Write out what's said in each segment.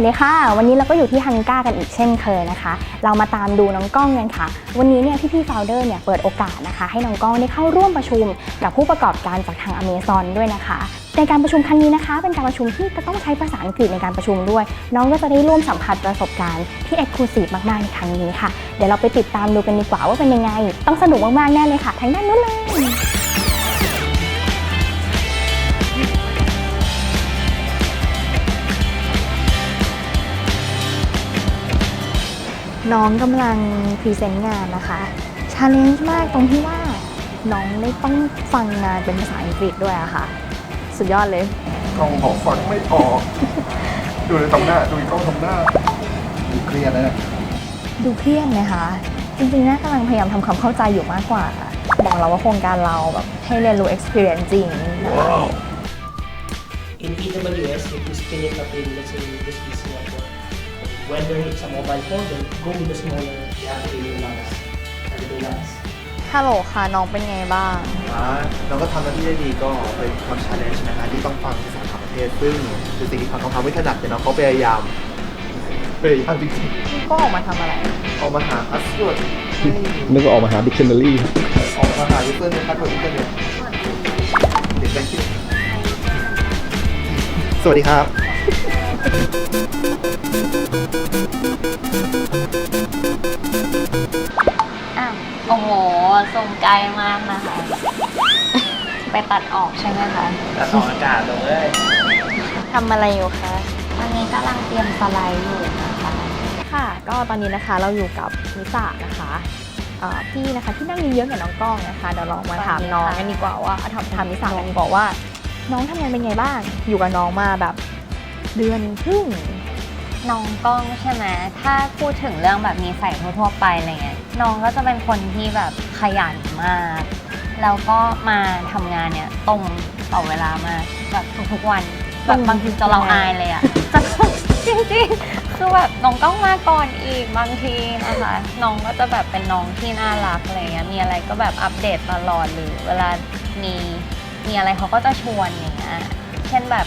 สวัสดีค่ะ วันนี้เราก็อยู่ที่ฮังก้ากันอีกเช่นเคยนะคะ เรามาตามดูน้องกล้องกันค่ะ วันนี้เนี่ยพี่ๆโฟลเดอร์เนี่ยเปิดโอกาสนะคะ ให้น้องกล้องได้เข้าร่วมประชุมกับผู้ประกอบการจากทางอเมซอนด้วยนะคะ ในการประชุมครั้งนี้นะคะ เป็นการประชุมที่จะต้องใช้ภาษาอังกฤษในการประชุมด้วย น้องก็จะได้ร่วมสัมผัสประสบการณ์ที่เอกลูซีฟมากๆในครั้งนี้ค่ะ เดี๋ยวเราไปติดตามดูกันดีกว่าว่าเป็นยังไง ต้องสนุกมากๆแน่เลยค่ะทางด้านนู้นเลย น้องกำลังพรีเซนต์งานนะคะชาเลนจ์มากตรงที่ว่าน้องได้ต้องฟังงานเป็นภาษาอังกฤษด้วยอะค่ะ สุดยอดเลยกล้องบอกฟังไม่ออก ดูเลยทำหน้า ดูอีกกล้องทำหน้า ดูเครียดนะเนี่ยดูเครียดไหมคะจริงๆน่ากำลังพยายามทำความเข้าใจอยู่มากกว่าค่ะบอกเราว่าโครงการเราแบบให้เรียนรู้ experience จริงนะคะ in AWS, if you spin it up in, let's say, this PC network, whether it's a mobile phone, then go with the smaller, the actually runs, everything runs. ฮัลโหลค่ะ น้องเป็นไงบ้าง อ่าน้องก็ทำหน้าที่ได้ดีก็เป็นความชาเลนจ์นะคะที่ต้องฟังภาษาต่างประเทศซึ่งเป็นสิ่งที่เขาทำไม่ถนัดแต่น้องเขาพยายามพยายามจริงก็ออกมาทำอะไร ๆเอามาหาพาสเวิร์ดนึกว่าออกมาหา dictionary ออกมาหายูเซอร์ในพาสเวิร์ดอินเทอร์เน็ตเด็กแบงค์สวัสดีครับ ส่งไกลมากนะคะ ไปตัดออกใช่ไหมคะตัดออกอากาศเลยทำอะไรอยู่คะวันนี้กำลังเตรียมสไลด์อยู่นะคะค่ะ ก็ตอนนี้นะคะเราอยู่กับนิสานะคะเอ่อพี่นะคะที่นั่งเยอะๆกับน้องกล้องนะคะเดี๋ยวลองมาถามน้องกันดีกว่าว่าถามถามนิสากันดีกว่าว่า น้องทำงานเป็นไงบ้าง อยู่กับน้องมาแบบเดือนครึ่ง น้องกล้องใช่ไหมถ้าพูดถึงเรื่องแบบมีใส่ทั่วๆไปอะไรเงี้ยน้องก็จะเป็นคนที่แบบขยันมากแล้วก็มาทำงานเนี่ยตรงต่อเวลามากแบบทุกๆวันแบบบางทีจะเราอายเลยอะจะจริงๆคือแบบน้องกล้องมาก่อนอีกบางทีนะคะน้องก็จะแบบเป็นน้องที่น่ารักอะไรเงี้ยมีอะไรก็แบบอัปเดตตลอดหรือ เวลามีมีอะไรเขาก็จะชวนอย่างเงี้ยเช่นแบบ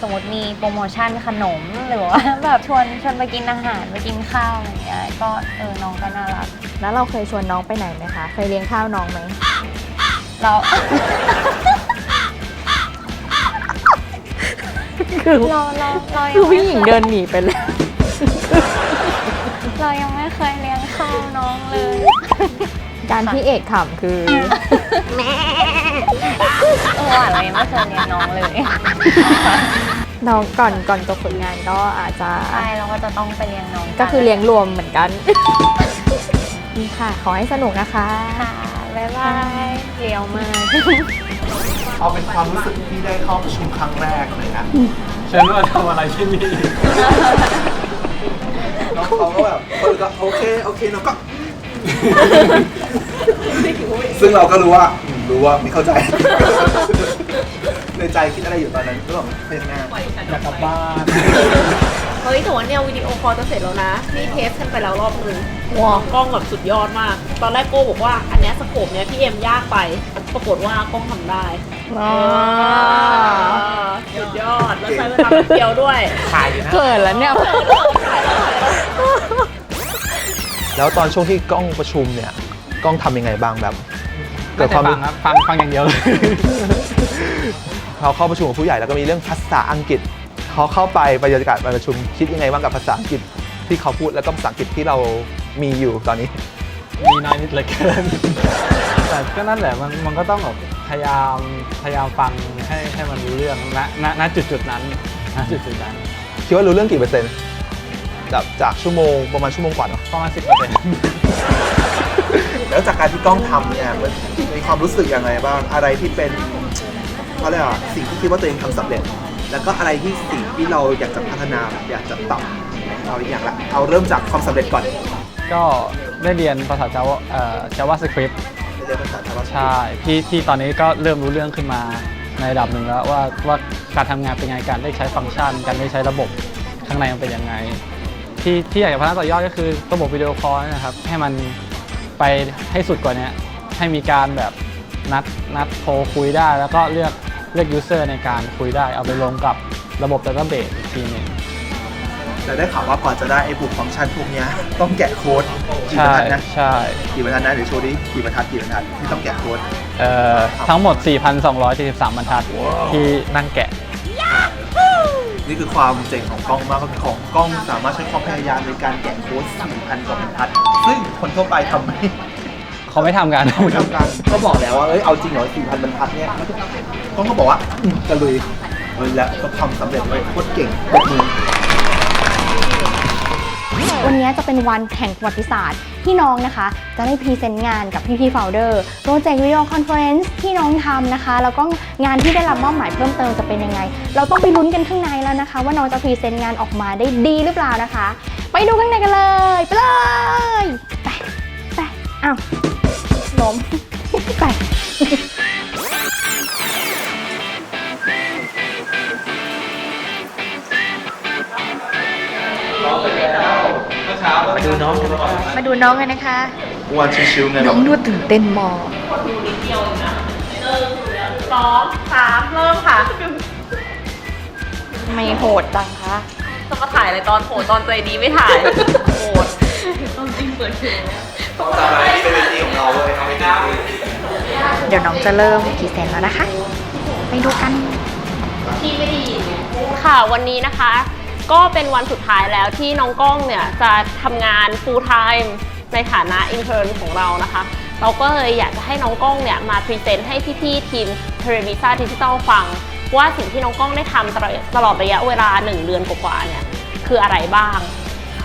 สมมติมีโปรโมชั่นขนมหรือว่าแบบชวนชวนไปกินอาหารไปกินข้าวอะไรเงี้ยก็เออน้องก็น่ารัก แล้วเราเคยชวนน้องไปไหนไหมคะ เคยเลี้ยงข้าวน้องไหม เรา คือเราเราเราคืยัองไม่ผู้หญิงเคยเดินหนีไปเลยเรายังไม่เคยเลี้ยงข้าวน้องเลย การที่เอกขำคือ เออว่ะเรายังไม่เคยเลี้ยงน้องเลย น้องก่อนก่อนจบฝึกงานก็อาจจะใช่เราก็จะต้องไปเลี้ยงน้องนก็คือเลี้ยงรวมเหมือนกัน นี่ค่ะ ขอให้สนุกนะคะค่ะบ๊ายบายเลี้ยวมากเอาเป็นความรู้สึกที่ได้เข้าประชุมครั้งแรกเลยนะฉันว่าทำอะไรที่นี่น้องเขาก็แบบเออก็โอเคโอเคเราก็ ซึ่งเราก็รู้ว่าอืมรู้ว่าไม่เข้าใจ ในใจคิดอะไรอยู่ตอนนั้นก็แบบเพลงหน้าอยากกลับบ้านเฮ้ยแต่ว่าเนี่ยวิดีโอคอลจะเสร็จแล้วนะ นี่เทสกันไปแล้วรอบนึงว้าวกล้องแบบสุดยอดมาก ตอนแรกโก้บอกว่าอันเนี้ยสโคปเนี้ยพี่เอ็มยากไป ปรากฏว่ากล้องทำได้อ๋อสุดยอด แล้วใช้เวลาแป๊บเดียวด้วยขายอยู่นะเขินแล้วเนี่ย แล้วตอนช่วงที่กล้องประชุมเนี่ย กล้องทำยังไงบ้างแบบ เกิดความ ฟังครับฟังฟังอย่างเดียวเลย เขาเข้าประชุมกับผู้ใหญ่แล้วก็มีเรื่องภาษาอังกฤษเขาเข้าไปบรรยากาศการประชุมคิดยังไงบ้างกับภาษาอังกฤษที่เขาพูดแล้วก็ภาษาอังกฤษที่เรามีอยู่ตอนนี้ มีน้อยนิดเหลือเกิน แต่ก็นั่นแหละมันมันก็ต้องแบบพยายามพยายามฟังให้ให้มันรู้เรื่องณณณจุดจุดๆนั้นณจุดจุดๆนั้นคิดว่ารู้เรื่องกี่เปอร์เซ็นต์จากจากชั่วโมงประมาณชั่วโมงกว่าเนอะ ประมาณสิบเปอร์เซ็นต์แล้วจากการที่กล้องทำเนี่ยมันมีความรู้สึกยังไงบ้างอะไรที่เป็น เขาเรียกว่าสิ่งที่คิดว่าตัวเองทำสำเร็จ แล้วก็อะไรที่สิ่งที่เราอยากจะพัฒนาอยากจะปรับเอาอีกอย่างละเอาเริ่มจากความสำเร็จก่อนก็ได้เรียนภาษา Java เอ่อ JavaScript เรียนภาษา JavaScript ใช่ที่ที่ตอนนี้ก็เริ่มรู้เรื่องขึ้นมาในระดับหนึ่งแล้วว่าว่าการทำงานเป็นไงการได้ใช้ฟังก์ชัน การได้ใช้ระบบข้างในมันเป็นยังไง ที่ที่อยากจะพัฒนาต่อยอดก็คือระบบวิดีโอคอลนะครับให้มันไปให้สุดกว่านี้ให้มีการแบบนัดนัดโทรคุยได้ แล้วก็เลือก เลือกยูเซอร์ในการคุยได้เอาไปลงกับระบบดัตเตอร์เบสอีกทีหนึง แต่ได้ข่าวว่าก่อนจะได้ไอ้บุกฟังก์ชันพวกเนี้ยต้องแกะโค้ดกี่บรใช่รทัดนะใช่กี่บรรทัดนะเดี๋ยวโชว์ดิกี่บรรทัดกี่บรรทัดที่ต้องแกะโค้ดเอ่อทั้งหมด 4,243บรรทัดที่นั่งแกะ นี่คือความเจ๋งของกล้องมากก็คือของกล้องสามารถใช้ความพยายามในการแกะโค้ด4,000กว่าบรรทัด ซึ่งคนทั่วไปทำไม่ เขาไม่ทำกันไม่ทำกันก็บอกแล้วว่าเอ้ยเอาจริงเหรอ4,000บรรทัดเนี่ยกล้องก็บอกว่าอืมจะลุยเออแล้วก็ทำสำเร็จเลยโคตรเก่งปรบมือ วันนี้จะเป็นวันแห่งประวัติศาสตร์ที่น้องนะคะ จะได้พรีเซนต์งานกับพี่พี่ๆโฟลเดอร์โปรเจกต์วิดีโอคอนเฟอเรนซ์ที่น้องทำนะคะ แล้วก็งานที่ได้รับมอบหมายเพิ่มเติมจะเป็นยังไง เราต้องไปลุ้นกันข้างในแล้วนะคะ ว่าน้องจะพรีเซนต์งานออกมาได้ดีหรือเปล่านะคะ ไปดูข้างในกันเลย ไปเลย ไปไปอ้าว มาดูน้องกันนะคะวันชิวๆไงน้องดูตื่นเต้นมากสองสามเริ่มค่ะไม่โหดจังคะจะมาถ่ายอะไรตอนโหตอนใจดีไม่ถ่ายโหดตอนจริงเปิดเพลงต้องจำอะไรที่เป็นเวทีของเราเลยเอาไม่ได้เดี๋ยวน้องจะเริ่มพรีเซนต์แล้วนะคะ ไปดูกันค่ะวันนี้นะคะ ก็เป็นวันสุดท้ายแล้วที่น้องกล้องเนี่ยจะทำงาน full time ในฐานะ intern ของเรานะคะ เราก็เลยอยากจะให้น้องกล้องเนี่ยมาพรีเซนต์ให้พี่ๆทีม t e l e v i s a Digital ฟัง ว่าสิ่งที่น้องกล้องได้ทำตลอดตลอดระยะเวลา 1 เดือนกว่าๆเนี่ยคืออะไรบ้าง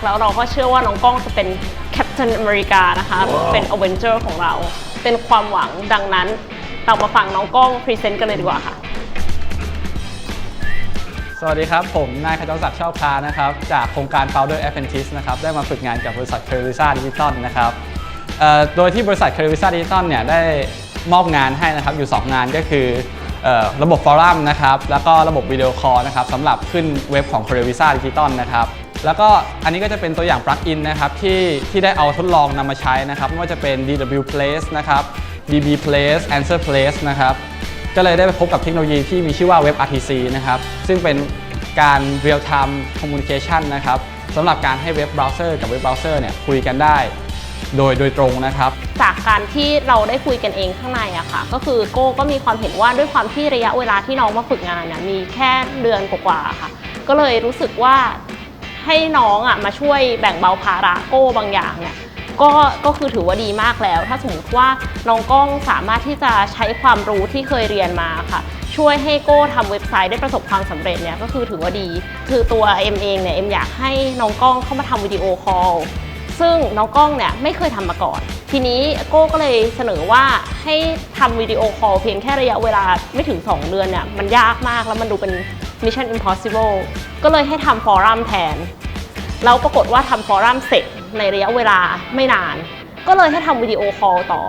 แล้วเราก็เชื่อว่าน้องกล้องจะเป็น Captain America นะคะ เป็น Avenger ของเรา เป็นความหวังดังนั้น เรามาฟังน้องกล้องพรีเซนต์กันเลยดีกว่าค่ะ สวัสดีครับ ผมนายขจรศักดิ์ชอบคานะครับ จากโครงการ Founder Apprentice นะครับ ได้มาฝึกงานกับบริษัท c a r i s a Digital นะครับโดยที่บริษัท c a r i s a Digital เนี่ยได้มอบงานให้นะครับอยู่ 2 งานก็คืออระบบฟอรัมนะครับ แล้วก็ระบบวิดีโอคอลนะครับสำหรับขึ้นเว็บของ c a r i s a Digital นะครับ แล้วก็อันนี้ก็จะเป็นตัวอย่างปลั๊กอินนะครับที่ที่ได้เอาทดลองนำมาใช้นะครับไม่ว่าจะเป็น DW Place นะครับ DB Place Answer Place นะครับ ก็เลยได้ไปพบกับเทคโนโลยีที่มีชื่อว่า Web RTC นะครับ ซึ่งเป็นการ Real Time Communication นะครับสำหรับการให้เว็บเบราว์เซอร์กับเว็บเบราว์เซอร์เนี่ยคุยกันได้ โดยโดยตรงนะครับ จากการที่เราได้คุยกันเองข้างในอะค่ะ ก็คือโก้ก็มีความเห็นว่าด้วยความที่ระยะเวลาที่น้องมาฝึกงานเนี่ยมีแค่เดือนกว่าๆค่ะ ก็เลยรู้สึกว่าให้น้องอะมาช่วยแบ่งเบาภาระโก้บางอย่างเนี่ย ก็ก็คือถือว่าดีมากแล้ว ถ้าสมมติว่าน้องก้องสามารถที่จะใช้ความรู้ที่เคยเรียนมาค่ะ ช่วยให้โก้ทำเว็บไซต์ได้ประสบความสำเร็จเนี่ยก็คือถือว่าดี คือตัวเอ็มเองเนี่ยเอ็มอยากให้น้องก้องเข้ามาทำวิดีโอคอลซึ่งน้องกล้องเนี่ยไม่เคยทำมาก่อน ทีนี้โก้ก็เลยเสนอว่าให้ทำวิดีโอคอลเพียงแค่ระยะเวลาไม่ถึง 2 เดือนเนี่ยมันยากมากแล้วมันดูเป็น Mission Impossible ก็เลยให้ทำฟอรัมแทน แล้วปรากฏว่าทำฟอรัมเสร็จ ในระยะเวลาไม่นาน ก็เลยให้ทำวิดีโอคอลต่อ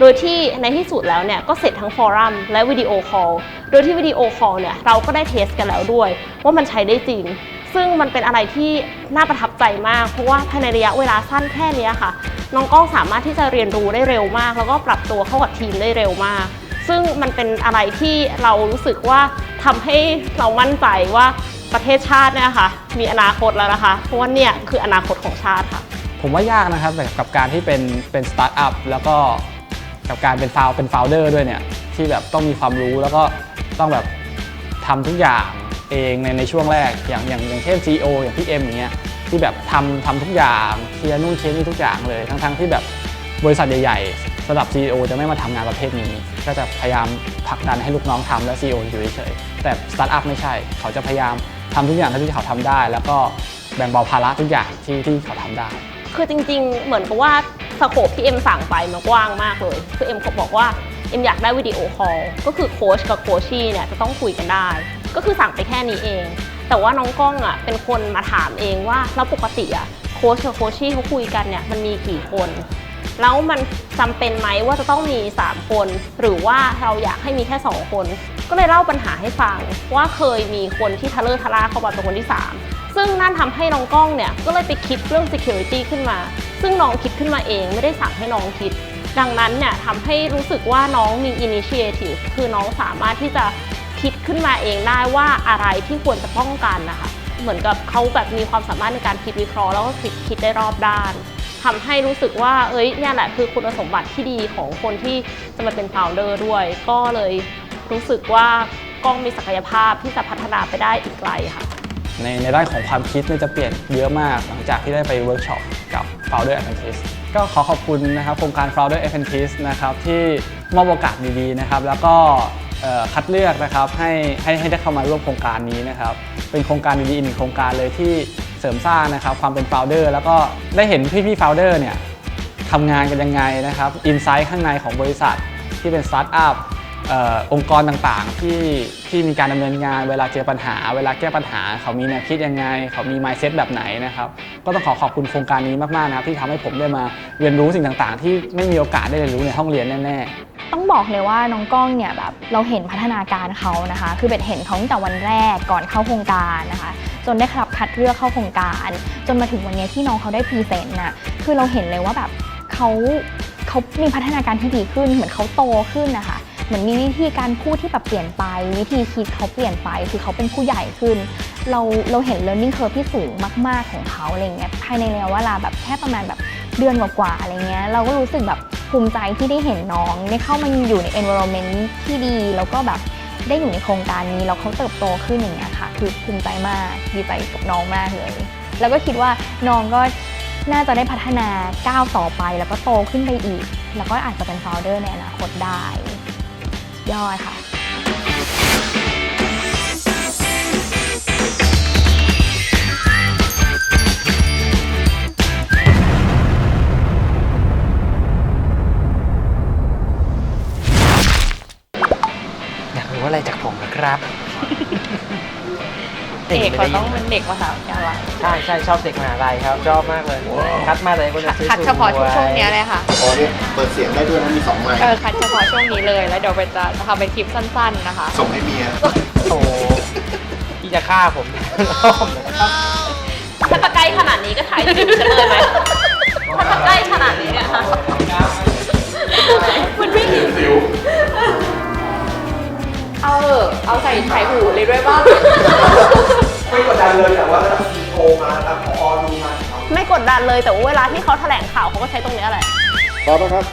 โดยที่ในที่สุดแล้วเนี่ยก็เสร็จทั้งฟอรัมและวิดีโอคอล โดยที่วิดีโอคอลเนี่ยเราก็ได้เทสกันแล้วด้วย ว่ามันใช้ได้จริง ซึ่งมันเป็นอะไรที่น่าประทับใจมาก เพราะว่าภายในระยะเวลาสั้นแค่นี้ค่ะ น้องกล้องสามารถที่จะเรียนรู้ได้เร็วมาก แล้วก็ปรับตัวเข้ากับทีมได้เร็วมากซึ่งมันเป็นอะไรที่เรารู้สึกว่าทำให้เรามั่นใจว่าประเทศชาติเนี่ยค่ะมีอนาคตแล้วนะคะ เพราะว่าเนี่ยคืออนาคตของชาติค่ะ ผมว่ายากนะครับกับการที่เป็นเป็นสตาร์ทอัพแล้วก็กับการเป็นฟาวเป็นโฟลเดอร์ด้วยเนี่ยที่แบบต้องมีความรู้แล้วก็ต้องแบบทำทุกอย่างเองในในช่วงแรกอย่างอย่างอย่างเช่น CEO อย่างพี่เอ็มอย่างเงี้ยที่แบบทำทำทุกอย่างเคลียร์นู่นเคลียร์นี่ทุกอย่างเลย ทั้งทั้งที่แบบบริษัทใหญ่ๆสำหรับ CEO จะไม่มาทำงานประเภทนี้ ก็จะพยายามผลักดันให้ลูกน้องทำและ CEO อยู่เฉยๆแต่สตาร์ทอัพไม่ใช่ เขาจะพยายามทำทุกอย่างที่เขาทำได้ แล้วก็แบ่งเบาภาระทุกอย่างที่ที่เขาทำได้ คือจริงๆ เหมือนกับว่าสโคปที่เอ็มสั่งไปมันกว้างมากเลย คือเอ็มเขาบอกว่าเอ็มอยากได้วิดีโอคอล ก็คือโค้ชกับโคชี่เนี่ยจะต้องคุยกันได้ ก็คือสั่งไปแค่นี้เอง แต่ว่าน้องกล้องอะเป็นคนมาถามเองว่าแล้วปกติอะโค้ชกับโคชี่เขาคุยกันเนี่ยมันมีกี่คน แล้วมันจำเป็นไหมว่าจะต้องมี 3 คน หรือว่าเราอยากให้มีแค่ 2 คน ก็เลยเล่าปัญหาให้ฟังว่าเคยมีคนที่ทะเลอร์ทะล่าเข้ามาเป็นคนที่ 3 ซึ่งนั่นทำให้น้องกล้องเนี่ยก็เลยไปคิดเรื่อง security ขึ้นมา ซึ่งน้องคิดขึ้นมาเองไม่ได้สั่งให้น้องคิด ดังนั้นเนี่ยทำให้รู้สึกว่าน้องมี initiative คือน้องสามารถที่จะคิดขึ้นมาเองได้ว่าอะไรที่ควรจะป้องกันนะคะเหมือนกับเขาแบบมีความสามารถในการคิดวิเคราะห์แล้วก็คิดคิดได้รอบด้านทำให้รู้สึกว่าเอ้ยเนี่ยแหละคือคุณสมบัติที่ดีของคนที่จะมาเป็นโฟลเดอร์ด้วย ก็เลยรู้สึกว่ากล้องมีศักยภาพที่จะพัฒนาไปได้อีกไกลค่ะ ในในด้านของความคิดเนี่ยจะเปลี่ยนเยอะมากหลังจากที่ได้ไปเวิร์กช็อปกับ Founder Apprentice ก็ขอขอบคุณนะครับโครงการ Founder Apprentice นะครับที่มอบโอกาสดีๆนะครับแล้วก็คัดเลือกนะครับให้ให้ให้ได้เข้ามาร่วมโครงการนี้นะครับเป็นโครงการดีๆอีกหนึ่งโครงการเลยที่เสริมสร้างนะครับความเป็น Founder แล้วก็ได้เห็นพี่ๆ Founder เนี่ยทำงานกันยังไงนะครับอินไซต์ข้างในของบริษัทที่เป็นสตาร์ทอัพ อองค์กรต่างๆ ที่ที่มีการดำเนินงานเวลาเจอปัญหา เวลาแก้ปัญหา เขามีแนวคิดยังไง เขามี mindset แบบไหนนะครับก็ต้องขอขอบคุณโครงการนี้มากๆนะครับที่ทำให้ผมได้มาเรียนรู้สิ่งต่างๆ ที่ไม่มีโอกาสได้เรียนรู้ในห้องเรียนแน่ๆต้องบอกเลยว่าน้องกล้องเนี่ยแบบเราเห็นพัฒนาการเขานะคะ คือเบ็ดเห็นเขาตั้งแต่วันแรกก่อนเข้าโครงการนะคะ จนได้รับคัดเลือกเข้าโครงการ จนมาถึงวันนี้ที่น้องเขาได้พรีเซนต์น่ะคือเราเห็นเลยว่าแบบเขาเขามีพัฒนาการที่ดีขึ้นเหมือนเขาโตขึ้นนะคะ เหมือนมีวิธีการพูดที่แบบเปลี่ยนไป วิธีคิดเขาเปลี่ยนไปคือเขาเป็นผู้ใหญ่ขึ้น เราเราเห็น learning curve ที่สูงมาก ๆของเขาอะไรเงี้ยภายในระยะเวลาแบบแค่ประมาณแบบเดือนกว่าๆอะไรเงี้ยเราก็รู้สึกแบบภูมิใจที่ได้เห็นน้องได้เข้ามาอยู่ใน environment ที่ดี แล้วก็แบบได้อยู่ในโครงการนี้แล้วเขาเติบโตขึ้นอย่างเงี้ยค่ะ คือภูมิใจมากดีใจกับน้องมากเลย แล้วก็คิดว่าน้องก็น่าจะได้พัฒนาก้าวต่อไปแล้วก็โตขึ้นไปอีก แล้วก็อาจจะเป็น founder ในอนาคตได้ ยอดค่ะ อยากรู้อะไรจากผมนะครับ เอกเขาต้องเป็นเด็กมหาวิทยาลัยใช่ใช่ชอบเด็กมหาลัยครับชอบมากเลยคัดมาเลยคนจะซื้อคัดเฉพาะช่วงเนี้ยเลยค่ะอ๋อเนี่ยเปิดเสียงได้ด้วยนะมีสองไมค์เออคัดเฉพาะช่วงนี้เลยแล้วเดี๋ยวเป็นจะทำเป็นคลิปสั้น ๆนะคะ ส่งให้เมียโอ้โหที่จะฆ่าผมถ้าจะใกล้ขนาดนี้ก็ถ่ายดิวฉันเลยไหมถ้าจะใกล้ขนาดนี้เนี่ยค่ะมันไม่ดี เอาเออเอาใส่ไข่หูเลยด้วยบ้าง ไม่กดดันเลยแต่ว่าระดับซีโอมาระดับพอดูมาเอาไม่กดดันเลยแต่ว่าเวลาที่เขาแถลงข่าวเขาก็ใช้ตรงเนี้ยแหละ พร้อมไหมครับ